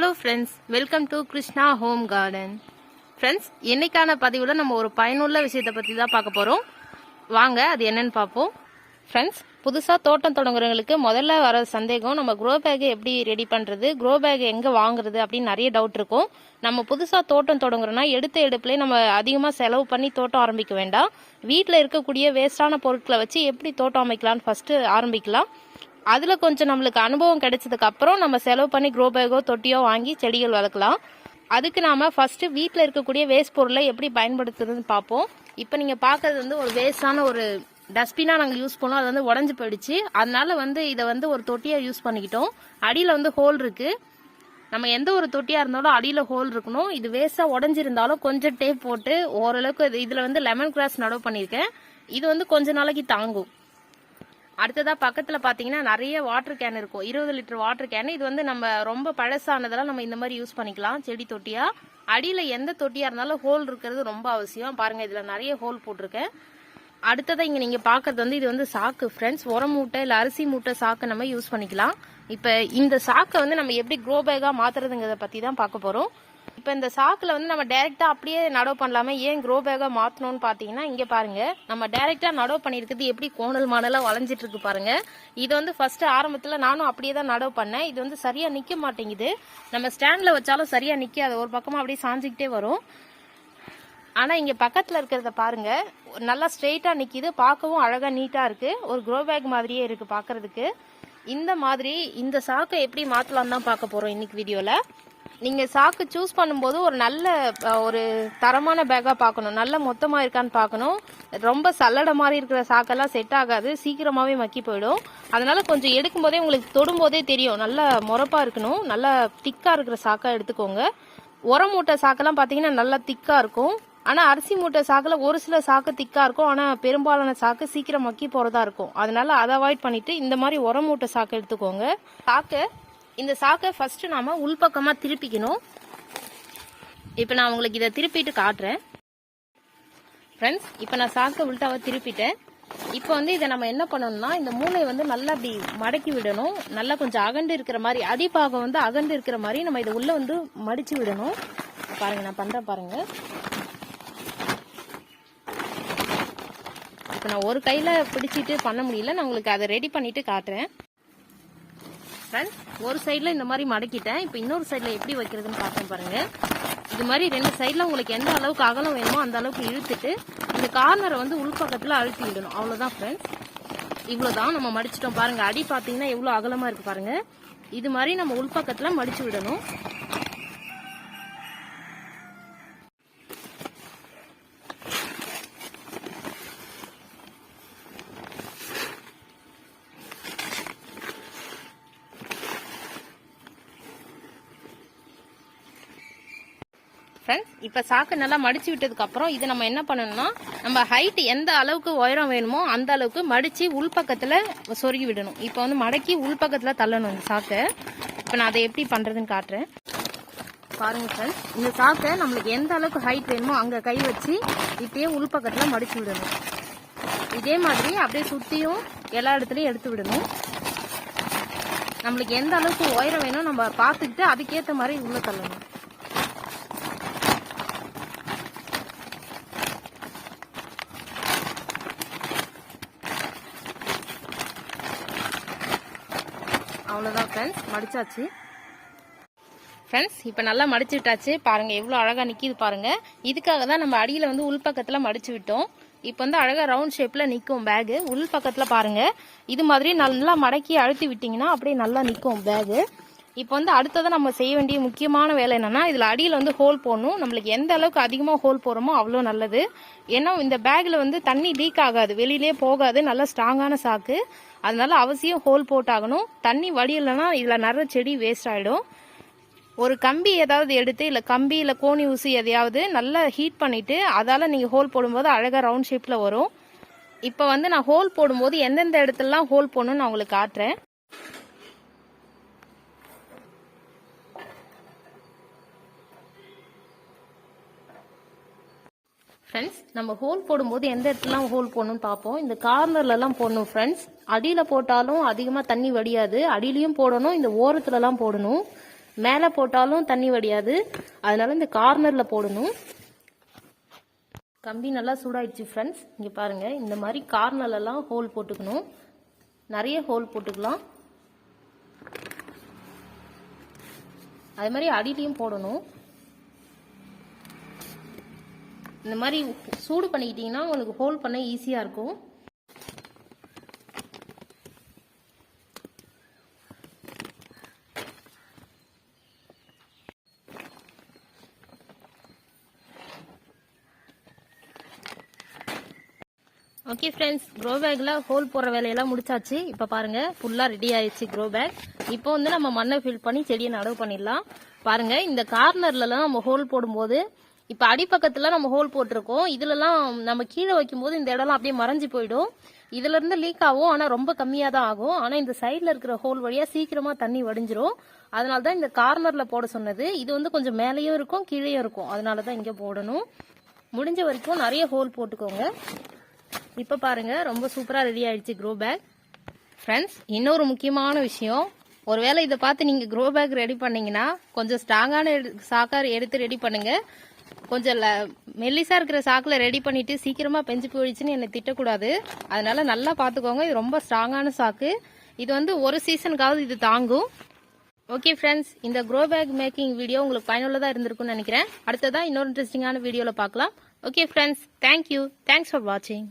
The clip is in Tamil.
Hello friends welcome to Krishna home garden friends என்னைக்கான பதிவில் நம்ம ஒரு பயனுள்ள விஷயத்தை பற்றி தான் பார்க்க போகிறோம் வாங்க அது என்னன்னு பார்ப்போம். ஃப்ரெண்ட்ஸ் புதுசாக தோட்டம் தொடங்குறவங்களுக்கு முதல்ல வர சந்தேகம் நம்ம க்ரோ பேக் எப்படி ரெடி பண்ணுறது க்ரோ பேக் எங்கே வாங்குறது அப்படின்னு நிறைய டவுட் இருக்கும். நம்ம புதுசாக தோட்டம் தொடங்குறோன்னா எடுத்த எடுப்புலேயே நம்ம அதிகமாக செலவு பண்ணி தோட்டம் ஆரம்பிக்க வேண்டாம். வீட்டில் இருக்கக்கூடிய வேஸ்டான பொருட்களை வச்சு எப்படி தோட்டம் அமைக்கலாம்னு ஃபஸ்ட்டு ஆரம்பிக்கலாம். அதில் கொஞ்சம் நம்மளுக்கு அனுபவம் கிடைச்சதுக்கு அப்புறம் நம்ம செலவு பண்ணி க்ரோ பேக்கோ தொட்டியோ வாங்கி செடிகள் வளர்க்கலாம். அதுக்கு நாம் ஃபஸ்ட்டு வீட்டில் இருக்கக்கூடிய வேஸ்ட் பொருளை எப்படி பயன்படுத்துறதுன்னு பார்ப்போம். இப்போ நீங்கள் பார்க்கறது வந்து ஒரு வேஸ்டான ஒரு டஸ்ட்பினாக நாங்கள் யூஸ் பண்ணோம். அது வந்து உடஞ்சி போயிடுச்சு. அதனால வந்து இதை வந்து ஒரு தொட்டியாக யூஸ் பண்ணிக்கிட்டோம். அடியில் வந்து ஹோல் இருக்குது நம்ம எந்த ஒரு தொட்டியாக இருந்தாலும் அடியில் ஹோல் இருக்கணும். இது வேஸ்ட்டாக உடஞ்சிருந்தாலும் கொஞ்சம் டேப் போட்டு ஓரளவுக்கு இது- வந்து லெமன் கிராஸ் நடவு பண்ணியிருக்கேன். இது வந்து கொஞ்ச நாளைக்கு தாங்கும். அடுத்ததா பக்கத்துல பாத்தீங்கன்னா நிறைய வாட்டர் கேன் இருக்கும். இருபது லிட்டர் வாட்டர் கேன் இது வந்து நம்ம ரொம்ப பழசானதெல்லாம் நம்ம இந்த மாதிரி யூஸ் பண்ணிக்கலாம். செடி தொட்டியா? அடியில எந்த தொட்டியா இருந்தாலும் ஹோல் இருக்கிறது ரொம்ப அவசியம். பாருங்க இதுல நிறைய ஹோல் போட்டிருக்கேன். அடுத்ததா இங்க நீங்க பாக்குறது வந்து இது வந்து சாக்கு ஃப்ரெண்ட்ஸ் உரம் மூட்டை இல்ல அரிசி மூட்டை சாக்கு நம்ம யூஸ் பண்ணிக்கலாம். இப்ப இந்த சாக்கை வந்து நம்ம எப்படி க்ரோ பேக்கா மாத்துறதுங்கிறத பத்தி தான் பார்க்க போறோம். இப்போ இந்த சாக்கில் வந்து நம்ம டேரெக்டாக அப்படியே நடவு பண்ணலாமே ஏன் க்ரோ பேக்கா மாற்றணும்னு பார்த்தீங்கன்னா இங்கே பாருங்கள் நம்ம டேரெக்டாக நடவு பண்ணியிருக்குது எப்படி கோணல் மாடலாக வளைஞ்சிட்டு இருக்கு பாருங்கள் இது வந்து ஃபஸ்ட்டு ஆரம்பத்தில் நானும் அப்படியே தான் நடவு பண்ணேன். இது வந்து சரியாக நிற்க மாட்டேங்குது. நம்ம ஸ்டாண்டில் வச்சாலும் சரியாக நிற்காது ஒரு பக்கமாக அப்படியே சாஞ்சிக்கிட்டே வரும். ஆனால் இங்கே பக்கத்தில் இருக்கிறத பாருங்கள் நல்லா ஸ்ட்ரெயிட்டாக நிற்கிது பார்க்கவும் அழகாக நீட்டாக இருக்குது ஒரு க்ரோ பேக் மாதிரியே இருக்குது பார்க்குறதுக்கு இந்த மாதிரி இந்த சாக்கை எப்படி மாற்றலான்னு தான் பார்க்க போகிறோம் இன்றைக்கி வீடியோவில் நீங்க சாக்கு சூஸ் பண்ணும்போது ஒரு நல்ல ஒரு தரமான பேக்கா பார்க்கணும். நல்ல மொத்தமா இருக்கான்னு பார்க்கணும். ரொம்ப சல்லடை மாதிரி இருக்கிற சாக்கெல்லாம் செட் ஆகாது. சீக்கிரமாவே மக்கி போயிடும். அதனால கொஞ்சம் எடுக்கும் போதே உங்களுக்கு தொடும் போதே தெரியும். நல்ல முறப்பா இருக்கணும். நல்லா திக்கா இருக்கிற சாக்கா எடுத்துக்கோங்க. உரம் மூட்டை சாக்கெல்லாம் பார்த்தீங்கன்னா நல்லா திக்கா இருக்கும். ஆனா அரிசி மூட்டை சாக்குல ஒரு சில சாக்கு திக்கா இருக்கும். ஆனா பெரும்பாலான சாக்கு சீக்கிரம் மக்கி போறதா இருக்கும். அதனால அதை அவாய்ட் பண்ணிட்டு இந்த மாதிரி உரம் மூட்டை சாக்கு எடுத்துக்கோங்க. சாக்கை இந்த சாக்கை ஃபஸ்ட்டு நாம் உள்பக்கமாக திருப்பிக்கணும். இப்போ நான் உங்களுக்கு இதை திருப்பிட்டு காட்டுறேன். ஃப்ரெண்ட்ஸ் இப்போ நான் சாக்கை உள்டாவை திருப்பிட்டேன். இப்போ வந்து இதை நம்ம என்ன பண்ணணும்னா இந்த மூளை வந்து நல்லா அப்படி மடக்கி விடணும். நல்லா கொஞ்சம் அகண்டு இருக்கிற மாதிரி அடிப்பாகம் வந்து அகண்டு இருக்கிற மாதிரி நம்ம இதை உள்ளே வந்து மடித்து விடணும். பாருங்க நான் பண்ணுறேன் பாருங்க. இப்போ நான் ஒரு கையில் பிடிச்சிட்டு பண்ண முடியல. நான் உங்களுக்கு அதை ரெடி பண்ணிட்டு காட்டுறேன். ஃப்ரெண்ட்ஸ் ஒரு சைடில் இந்த மாதிரி மடக்கிட்டேன். இப்போ இன்னொரு சைடில் எப்படி வைக்கிறதுன்னு பார்த்தேன் பாருங்கள் இது மாதிரி ரெண்டு சைடில் உங்களுக்கு எந்த அளவுக்கு அகலம் வேணுமோ அந்த அளவுக்கு இழுத்துட்டு இந்த கார்னரை வந்து உள்பக்கத்தில் அழுத்தி விடணும். அவ்வளோதான் ஃப்ரெண்ட்ஸ் இவ்வளோதான் நம்ம மடிச்சிட்டோம் பாருங்கள் அடி பார்த்தீங்கன்னா எவ்வளோ அகலமாக இருக்குது பாருங்கள் இது மாதிரி நம்ம உள்பக்கத்தில் மடிச்சு விடணும். ஃப்ரெண்ட்ஸ் இப்போ சாக்கு நல்லா மடிச்சு விட்டதுக்கப்புறம் இதை இது நம்ம என்ன பண்ணணும்னா நம்ம ஹைட் எந்த அளவுக்கு உயரம் வேணுமோ அந்த அளவுக்கு மடித்து உள்பக்கத்தில் சொருகி விடணும். இப்போ வந்து மடக்கி உள்பக்கத்தில் தள்ளணும் இந்த சாக்கை. இப்போ நான் அதை எப்படி பண்ணுறதுன்னு காட்டுறேன். பாருங்கள் ஃப்ரெண்ட்ஸ் இந்த சாக்கை நம்மளுக்கு எந்த அளவுக்கு ஹைட் வேணுமோ அங்கே கை வச்சு இப்படியே உள்பக்கத்தில் மடித்து விடணும். இதே மாதிரி அப்படியே சுற்றியும் எல்லா இடத்துலையும் எடுத்து விடணும். நம்மளுக்கு எந்த அளவுக்கு உயரம் வேணும் நம்ம பார்த்துக்கிட்டு அதுக்கேற்ற மாதிரி உள்ள தள்ளணும் அவ்வளோதான் ஃப்ரெண்ட்ஸ் மடிச்சாச்சு. ஃப்ரெண்ட்ஸ் இப்போ நல்லா மடிச்சு விட்டாச்சு. பாருங்க எவ்வளோ அழகாக நிற்கிது பாருங்க. இதுக்காக தான் நம்ம அடியில் வந்து உள்பக்கத்தில் மடிச்சு விட்டோம். இப்போ வந்து அழகாக ரவுண்ட் ஷேப்பில் நிற்கும் பேகு உள் பக்கத்தில் பாருங்க. இது மாதிரி நல்லா மடக்கி அழுத்தி விட்டிங்கன்னா அப்படியே நல்லா நிற்கும் பேகு இப்போ வந்து அடுத்ததை நம்ம செய்ய வேண்டிய முக்கியமான வேலை என்னென்னா இதில் அடியில் வந்து ஹோல் போடணும். நம்மளுக்கு எந்த அளவுக்கு அதிகமாக ஹோல் போடுறோமோ அவ்வளோ நல்லது. ஏன்னா இந்த பேக்கில் வந்து தண்ணி லீக் ஆகாது. வெளியிலே போகாது. நல்ல ஸ்ட்ராங்கான சாக்கு. அதனால அவசியம் ஹோல் போட்டாகணும். தண்ணி வடியலைன்னா இதில் நிறைய செடி வேஸ்ட் ஆகிடும் ஒரு கம்பி ஏதாவது எடுத்து இல்லை கம்பி இல்லை கோணி ஊசி எதையாவது நல்லா ஹீட் பண்ணிவிட்டு அதால் நீங்கள் ஹோல் போடும்போது அழகாக ரவுண்ட் ஷேப்பில் வரும். இப்போ வந்து நான் ஹோல் போடும்போது எந்தெந்த இடத்துலலாம் ஹோல் போடணும்னு நான் உங்களுக்கு காட்டுறேன். ஃப்ரெண்ட்ஸ் நம்ம ஹோல் போடும்போது எந்த இடத்துலாம் ஹோல் போடணும்னு பார்ப்போம். இந்த கார்னர்லலாம் போடணும் ஃப்ரெண்ட்ஸ் அடியில் போட்டாலும் அதிகமாக தண்ணி வடியாது. அடியிலையும் போடணும் இந்த ஓரத்துலலாம் போடணும். மேலே போட்டாலும் தண்ணி வடியாது. அதனால இந்த கார்னரில் போடணும். கம்பி நல்லா சூடாயிடுச்சு ஃப்ரெண்ட்ஸ் இங்கே பாருங்கள் இந்த மாதிரி கார்னர்லலாம் ஹோல் போட்டுக்கணும். நிறைய ஹோல் போட்டுக்கலாம். அது மாதிரி அடியிலையும் போடணும். இந்த மாதிரி சூடு பண்ணிக்கிட்டிங்கன்னா உங்களுக்கு ஹோல் பண்ண ஈஸியாக இருக்கும். ஓகே ஃப்ரெண்ட்ஸ் க்ரோ பேக்கில் ஹோல் போடுற வேலையெல்லாம் முடிச்சாச்சு. இப்போ பாருங்கள் ஃபுல்லாக ரெடி ஆயிடுச்சு க்ரோ பேக் இப்போ வந்து நம்ம மண்ணை ஃபில் பண்ணி செடியை நடவு பண்ணிடலாம். பாருங்கள் இந்த கார்னர்லலாம் நம்ம ஹோல் போடும்போது இப்போ அடிப்பக்கத்தில் நம்ம ஹோல் போட்டிருக்கோம். இதுலலாம் நம்ம கீழே வைக்கும்போது இந்த இடம்லாம் அப்படியே மறைஞ்சு போயிடும். இதுல இருந்து லீக் ஆகும். ஆனால் ரொம்ப கம்மியாக தான் ஆகும். ஆனால் இந்த சைடில் இருக்கிற ஹோல் வழியாக சீக்கிரமாக தண்ணி வடிஞ்சிரும். அதனால தான் இந்த கார்னரில் போட சொன்னது. இது வந்து கொஞ்சம் மேலேயும் இருக்கும் கீழேயும் இருக்கும். அதனால தான் இங்கே போடணும். முடிஞ்ச வரைக்கும் நிறைய ஹோல் போட்டுக்கோங்க. இப்போ பாருங்க ரொம்ப சூப்பராக ரெடி ஆயிடுச்சு க்ரோ பேக் ஃப்ரெண்ட்ஸ் இன்னொரு முக்கியமான விஷயம். ஒருவேளை இதை பார்த்து நீங்கள் க்ரோ பேக் ரெடி பண்ணீங்கன்னா கொஞ்சம் ஸ்ட்ராங்கான சாக்கார் எடுத்து ரெடி பண்ணுங்க. கொஞ்சம் மெல்லிசா இருக்கிற சாக்கில் ரெடி பண்ணிட்டு சீக்கிரமா பெஞ்சு போயிடுச்சுன்னு என்னை திட்டக்கூடாது. அதனால நல்லா பார்த்துக்கோங்க இது ரொம்ப ஸ்ட்ராங்கான சாக்கு. இது வந்து ஒரு சீசனுக்காவது இது தாங்கும். ஓகே ஃப்ரெண்ட்ஸ் இந்த க்ரோ பேக் மேக்கிங் வீடியோ உங்களுக்கு பயனுள்ளதாக இருந்திருக்கும்னு நினைக்கிறேன். அடுத்ததான் இன்னொரு இன்ட்ரெஸ்டிங்கான வீடியோவில் பார்க்கலாம் okay friends thank you thanks for வாட்சிங்